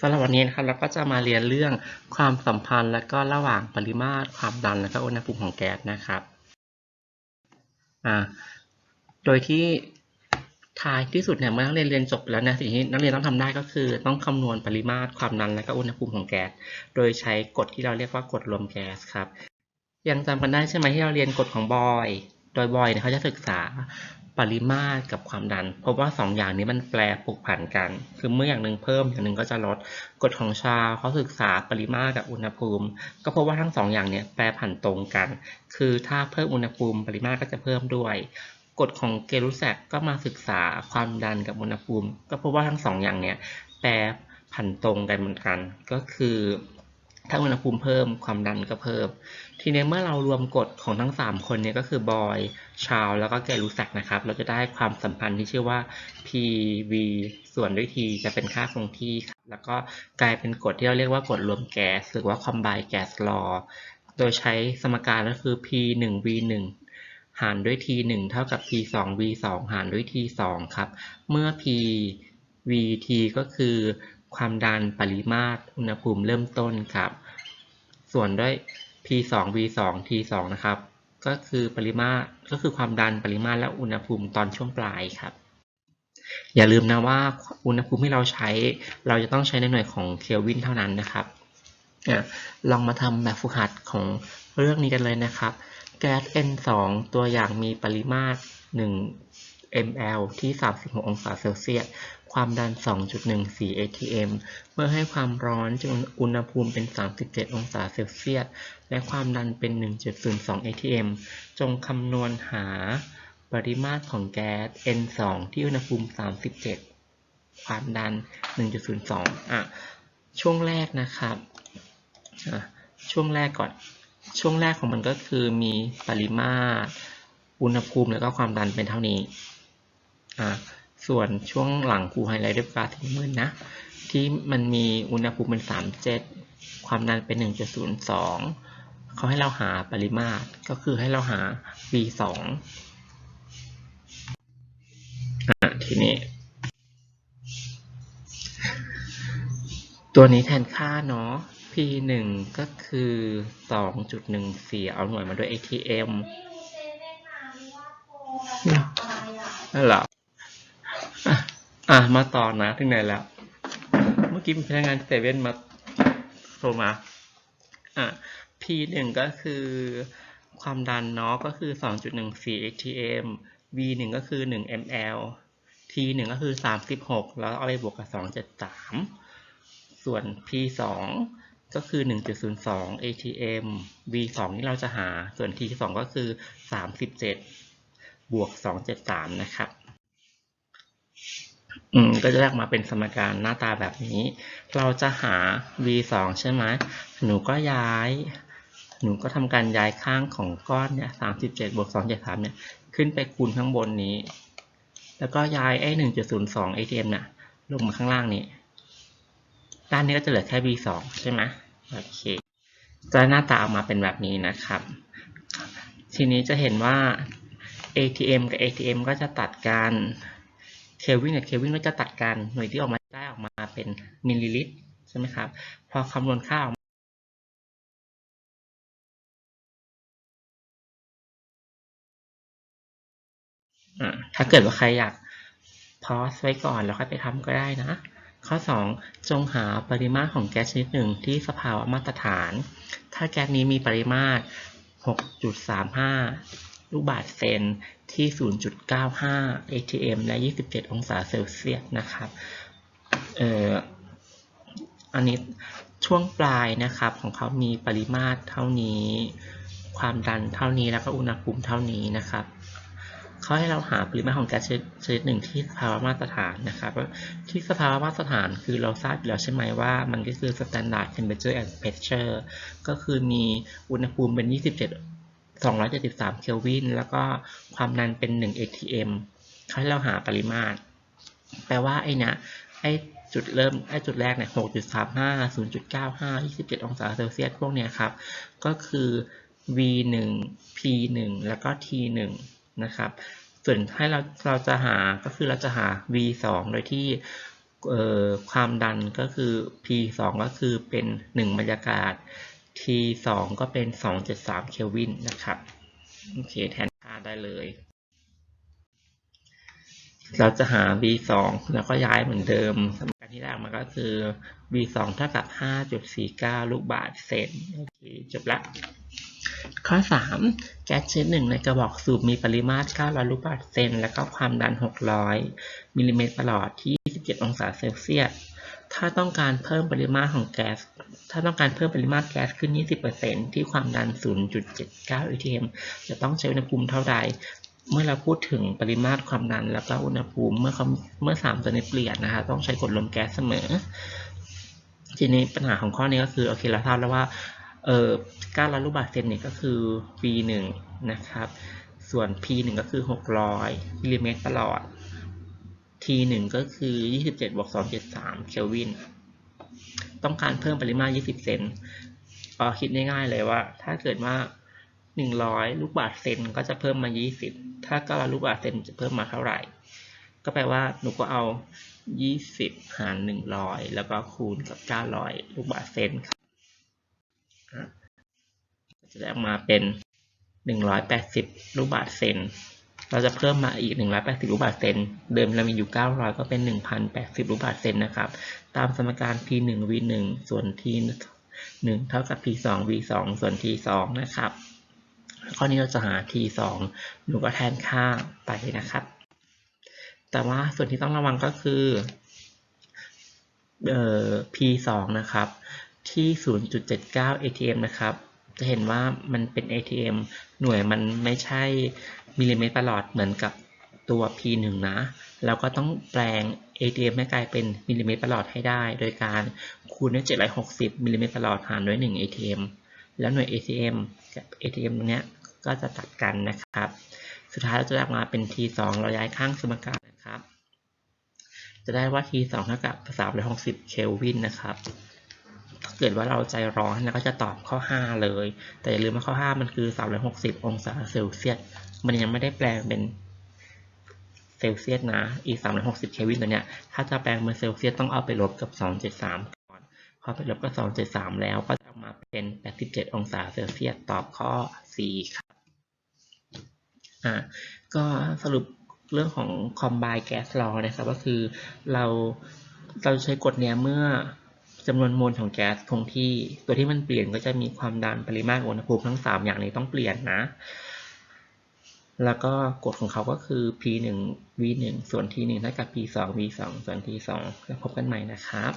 สำหรับวันนี้นะครับเราก็จะมาเรียนเรื่องความสัมพันธ์และก็ระหว่างปริมาตร ความดันและก็อุณหภูมิของแก๊สนะครับโดยที่ท้ายที่สุดเนี่ยเมื่อนักเรียนเรียนจบแล้วนี่ยสิ่งที่นักเรียนต้องทำได้ก็คือ ต้องคำนวณปริมาตร ความดันและก็อุณหภูมิของแก๊สโดยใช้กฎที่เราเรียกว่ากฎรวมแก๊สครับ ยังจำกันได้ใช่ไหมที่เราเรียนกฎของบอย โดยบอยเนี่ยเขาจะศึกษา ปริมาตรกับความดันพราะว่าสองอย่างนี้มันแปรปกผันกัน คือเมื่ออย่างหนึ่งเพิ่มอย่างหนึ่งก็จะลดกฎของชาเขาศึกษาปริมาตรกับอุณหภูมิ ก็พบว่าทั้งสองอย่างเนี่ยแปรผันตรงกัน คือถ้าเพิ่มอุณหภูมิปริมาตรก็จะเพิ่มด้วยกฎของเกลูแซกก็มาศึกษาความดันกับอุณหภูมิ ก็พบว่าทั้งสองอย่างเนี่ยแปรผันตรงกันเหมือนกัน ก็คือ ถ้าอุณหภูมิเพิ่มความดันก็เพิ่ม ทีนี้เมื่อเรารวมกฎของทั้ง 3 คนเนี่ยก็คือบอยชาวแล้วก็แกลูแซกนะครับ เราจะได้ความสัมพันธ์ที่ชื่อว่า PV ส่วนด้วย T จะเป็นค่าคงที่ครับแล้วก็กลายเป็นกฎที่เราเรียกว่ากฎรวมแก๊สหรือว่า combined gas law โดยใช้สมการก็คือ P 1 V 1หารด้วย T 1เท่ากับ P 2 V 2หารด้วย T 2ครับ เมื่อ P V T ก็คือ ความดันปริมาตร อุณหภูมิเริ่มต้นครับ ส่วนด้วย P 2 V 2 T 2นะครับ ก็คือปริมาตร ก็คือความดันปริมาตรและอุณหภูมิตอนช่วงปลายครับ อย่าลืมนะว่าอุณหภูมิที่เราใช้ เราจะต้องใช้ในหน่วยของเคลวินเท่านั้นนะครับลองมาทำแบบฝึกหัดของเรื่องนี้กันเลยนะครับ แก๊ส N2 ตัวอย่างมีปริมาตร 1 ml ที่ 36 องศาเซลเซียส ความดัน 2.14 atm เมื่อให้ความร้อนจนอุณหภูมิเป็น 37 องศาเซลเซียส และความดันเป็น 1.02 atm จงคำนวณหาปริมาตรของแก๊ส N2 ที่อุณหภูมิ 37 ความดัน 1.02 อะ ช่วงแรกนะครับอะช่วงแรกก่อน ช่วงแรกของมันก็คือมีปริมาตร อุณหภูมิ แล้วก็ความดันเป็นเท่านี้ อะ ส่วนช่วงหลังครูไฮไลท์ด้วยกราฟสีน้ำเงินนะ ที่มันมีอุณหภูมิเป็น 37 ความดันเป็น 1.02 เขาให้เราหาปริมาตร ก็คือให้เราหา V2 อะทีนี้ ตัวนี้แทนค่าเนาะ P1 ก็คือ 2.14 เอาหน่วยมาด้วย ATM นั่นเหรอ อะมาต่อนะถึงไหนแล้ว เมื่อกี้มีพนักงานเซเว่นมาโทรมาอะ P หนึ่งก็คือความดันเนาะก็คือ 2.14 atm V หนึ่งก็คือ 1 ml T หนึ่งก็คือ 36 แล้วเอาไปบวกกับ 273 ส่วน P สองก็คือ 1.02 atm V สองนี่เราจะหา ส่วน T สองก็คือ 37 บวก 273 นะครับ อืมก็จะได้ออกมาเป็นสมการหน้าตาแบบนี้ เราจะหา v 2ใช่ไหมหนูก็ย้าย หนูก็ทำการย้ายข้างของก้อนเนี่ย37บวก273เนี่ยขึ้นไปคูณข้างบนนี้ แล้วก็ย้ายไอ้1.02 atm น่ะลงมาข้างล่างนี้ ด้านนี้ก็จะเหลือแค่ v 2ใช่ไหมโอเคจะหน้าตาออกมาเป็นแบบนี้นะครับ ทีนี้จะเห็นว่า atm กับ atm ก็จะตัดกัน เคลวินกับเคลวินก็จะตัดกันหน่วยที่ออกมาได้ออกมาเป็นมิลลิลิตรใช่ไหมครับ พอคำนวณค่าออกมาถ้าเกิดว่าใครอยากพอสไว้ก่อนแล้วค่อยไปทำก็ได้นะ ข้อ 2 จงหาปริมาตรของแก๊สชนิดหนึ่งที่สภาวะมาตรฐาน ถ้าแก๊สนี้มีปริมาตร 6.35 ลูกบาศก์เซนที่ 0.95 atm และ 27 องศาเซลเซียสนะครับเอ่ออันนี้ช่วงปลายนะครับของเขามีปริมาตรเท่านี้ ความดันเท่านี้แล้วก็อุณหภูมิเท่านี้นะครับเขาให้เราหาปริมาตรของแก๊สชนิดหนึ่งที่สภาวะมาตรฐานนะครับที่สภาวะมาตรฐานคือเราทราบอยู่แล้วใช่ไหมว่ามันก็คือ standard temperature and pressure ก็คือมีอุณหภูมิเป็น 27 273 เคลวิน แล้วก็ความดันเป็น 1 atm เขาให้เราหาปริมาตร แปลว่าไอ้นะไอ้จุดเริ่มไอ้จุดแรกเนี่ย 6.35 0.95 27 องศาเซลเซียสพวกเนี้ยครับ ก็คือ v1 p1 แล้วก็ t1 นะครับ ส่วนให้เราเราจะหาก็คือเราจะหา v2 โดยที่ความดันก็คือ P 2ก็คือเป็น 1 บรรยากาศ T 2ก็เป็น2.3เคลวินนะครับโอเคแทนค่าได้เลย เราจะหา v 2แล้วก็ย้ายเหมือนเดิมสมการที่แรกมันก็คือ v 2เท่ากับ 5.49 ลูกบาศก์เซนโอเคจบละข้อ 3 แก๊สชนิดหนึ่งในกระบอกสูบมีปริมาตร 900 ลูกบาศก์เซน และก็ความดัน 600 มิลลิเมตรประหลอดที่ 27 องศาเซลเซียส ถ้าต้องการเพิ่มปริมาตรของแก๊ส ถ้าต้องการเพิ่มปริมาตรแก๊สขึ้น 20%ที่ความดัน 0.79 atm จะต้องใช้อุณหภูมิเท่าใด เมื่อเราพูดถึงปริมาตรความดันแล้วก็อุณหภูมิเมื่อเขาเมื่อสามตัวนี้เปลี่ยนนะคะต้องใช้กดลมแก๊สเสมอ ทีนี้ปัญหาของข้อนี้ก็คือโอเคเราทราบแล้วว่าเออ900ลูกบาศก์เซนเนี่ยก็คือ V 1นะครับ ส่วน P 1ก็คือ 600มิลลิเมตรประหลอด T 1 ก็คือ 27บวก273 เคลวิน ต้องการเพิ่มปริมาตร 20 เซนก็คิดง่ายๆเลยว่า ถ้าเกิดว่า 100 ลูกบาศก์เซนก็จะเพิ่มมา 20 ถ้า900ลูกบาศก์เซนจะเพิ่มมาเท่าไหร่ ก็แปลว่าหนูก็เอา 20 หาร 100 แล้วก็คูณกับ 900 ลูกบาศก์เซนครับจะได้ออกมาเป็น 180 ลูกบาศก์เซน เราจะเพิ่มมาอีก 180 ลูกบาศก์เซน เดิมเรามีอยู่ 900 ก็เป็น 1,080 ลูกบาศก์เซนนะครับ ตามสมการ P 1 V 1ส่วน T 1เท่ากับ P 2 V 2ส่วน T 2นะครับ ข้อนี้เราจะหา T 2หนูก็แทนค่าไปนะครับ แต่ว่าส่วนที่ต้องระวังก็คือเอ่อ P 2นะครับ ที่ 0.79 atm นะครับ จะเห็นว่ามันเป็น atm หน่วยมันไม่ใช่ มิลลิเมตรประหลอดเหมือนกับตัว P 1 นะเราก็ต้องแปลง atm ให้กลายเป็นมิลลิเมตรประหลอดให้ได้ โดยการคูณด้วย 760มิลลิเมตรประหลอดหารด้วย 1 atm แล้วหน่วย atm กับ atm ตรงนี้ก็จะตัดกันนะครับ สุดท้ายเราจะได้มาเป็น t 2 เราย้ายข้างสมการนะครับ จะได้ว่า t 2 เท่ากับ360เคลวินนะครับถ้าเกิดว่าเราใจร้อนเราก็จะตอบข้อ 5 เลย แต่อย่าลืมว่าข้อ 5 มันคือ 360 องศาเซลเซียส มันยังไม่ได้แปลงเป็นเซลเซียสนะ อีก360เคลวินตัวเนี้ย ถ้าจะแปลงเป็นเซลเซียสต้องเอาไปลบกับ273ก่อน พอไปลบกับ273แล้วก็จะออกมาเป็น87องศาเซลเซียส ตอบข้อ4ครับ อ่า ก็สรุปเรื่องของ combine gas law นะครับ ก็คือเราเราใช้กฎเนี้ยเมื่อจำนวนโมลของแก๊สคงที่ ตัวที่มันเปลี่ยนก็จะมีความดันปริมาตรอุณหภูมิทั้ง 3 อย่างนี้ต้องเปลี่ยนนะ แล้วก็กฎของเขาก็คือ p 1 v 1ส่วน t 1เท่ากับ p 2 v 2ส่วน t 2แล้วพบกันใหม่นะครับ